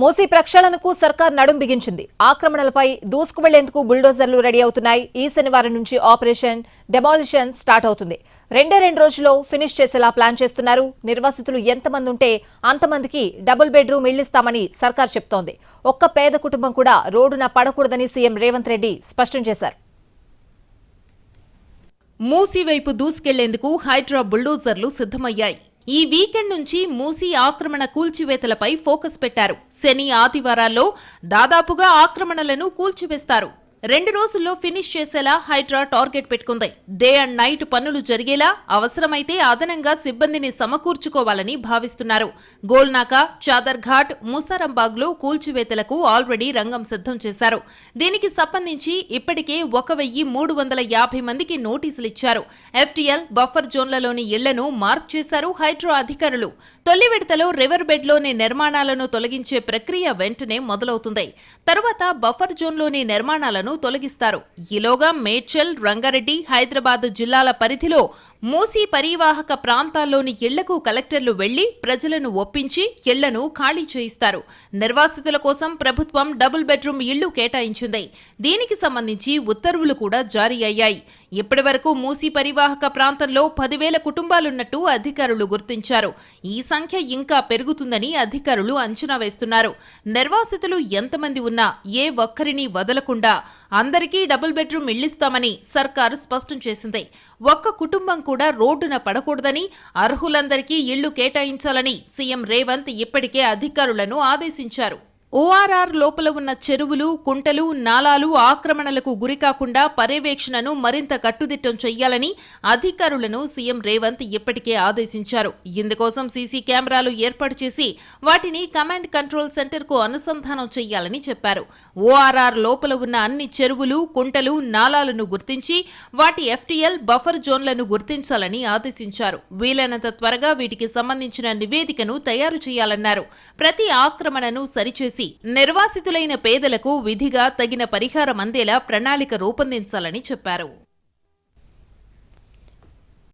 మూసీ ప్రక్షాళనకు సర్కార్ నడుం బిగించింది. ఆక్రమణలపై దూసుకు వెళ్ళేందుకు బుల్డోజర్లు రెడీ అవుతున్నాయి. ఈ శనివారం నుంచి ఆపరేషన్ డెమాలిషన్ స్టార్ట్ అవుతుంది. రెండే రెండు రోజుల్లో ఫినిష్ చేసేలా ప్లాన్ చేస్తున్నారు. నిర్వాసితులు ఎంతమంది ఉంటే అంతమందికి డబుల్ బెడ్రూమ్ ఇళ్ళిస్తామని సర్కార్ చెప్తోంది. ఒక్క పేద కుటుంబం కూడా రోడ్డున పడకూడదని సీఎం రేవంత్ రెడ్డి స్పష్టం చేశారు. మూసీ వైపు దూసుకెళ్ళేందుకు హైడ్రా బుల్డోజర్లు సిద్ధమయ్యాయి. ఈ వీకెండ్ నుంచి మూసీ ఆక్రమణ కూల్చివేతలపై ఫోకస్ పెట్టారు. శని ఆదివారాల్లో దాదాపుగా ఆక్రమణలను కూల్చివేస్తారు. రెండు రోజుల్లో ఫినిష్ చేసేలా హైడ్రా టార్గెట్ పెట్టుకుంది. డే అండ్ నైట్ పనులు జరిగేలా అవసరమైతే అదనంగా సిబ్బందిని సమకూర్చుకోవాలని భావిస్తున్నారు. గోల్నాక చాదర్ఘాట్ ముసారంబాగ్లో కూల్చివేతలకు ఆల్రెడీ రంగం సిద్ధం చేశారు. దీనికి సంబంధించి ఇప్పటికే ఒక వెయ్యి మూడు వందల యాభై మందికి నోటీసులు ఇచ్చారు. ఎఫ్టీఎల్ బఫర్ జోన్లలోని ఇళ్ళను మార్క్ చేశారు హైడ్రా అధికారులు. తొలి విడతలో రివర్ బెడ్లోని నిర్మాణాలను తొలగించే ప్రక్రియ వెంటనే మొదలవుతుంది. తరువాత బఫర్ జోన్లోని నిర్మాణాలను తొలగిస్తారు. ఈలోగా మేడ్చల్ రంగారెడ్డి హైదరాబాద్ జిల్లాల పరిధిలో మూసీ పరివాహక ప్రాంతాల్లోని ఇళ్ళకు కలెక్టర్లు వెళ్ళి ప్రజలను ఒప్పించి ఇళ్ళను ఖాళీ చేయిస్తారు. నిర్వాసితుల కోసం ప్రభుత్వం డబుల్ బెడ్రూమ్ ఇళ్ళు కేటాయించింది. దీనికి సంబంధించి ఉత్తర్వులు కూడా జారీ అయ్యాయి. ఇప్పటి వరకు మూసీ పరివాహక ప్రాంతంలో పదివేల కుటుంబాలున్నట్టు అధికారులు గుర్తించారు. ఈ సంఖ్య ఇంకా పెరుగుతుందని అధికారులు అంచనా వేస్తున్నారు. నిర్వాసితులు ఎంతమంది ఉన్నా ఏ ఒక్కరిని వదలకుండా అందరికీ డబుల్ బెడ్రూమ్ ఇళ్ళిస్తామని సర్కారు స్పష్టం చేసింది. ఒక్క కుటుంబం కూడా రోడ్డున పడకూడదని అర్హులందరికీ ఇళ్ళు కేటాయించాలని సీఎం రేవంత్ ఇప్పటికే అధికారులను ఆదేశించారు. ఓఆర్ఆర్ లోపల ఉన్న చెరువులు కుంటలు నాలాలు ఆక్రమణలకు గురికాకుండా పర్యవేక్షణను మరింత కట్టుదిట్టం చేయాలని అధికారులను సీఎం రేవంత్ ఇప్పటికే ఆదేశించారు. ఇందుకోసం సీసీ కెమెరాలు ఏర్పాటు చేసి వాటిని కమాండ్ కంట్రోల్ సెంటర్కు అనుసంధానం చేయాలని చెప్పారు. ఓఆర్ఆర్ లోపల ఉన్న అన్ని చెరువులు కుంటలు నాలాలను గుర్తించి వాటి ఎఫ్టీఎల్ బఫర్ జోన్లను గుర్తించాలని ఆదేశించారు. వీలైనంత త్వరగా వీటికి సంబంధించిన నివేదికను తయారు చేయాలన్నారు. ప్రతి ఆక్రమణను సరిచేసి నిర్వాసితులైన పేదలకు విధిగా తగిన పరిహారం అందేలా ప్రణాళిక రూపొందించాలని చెప్పారు.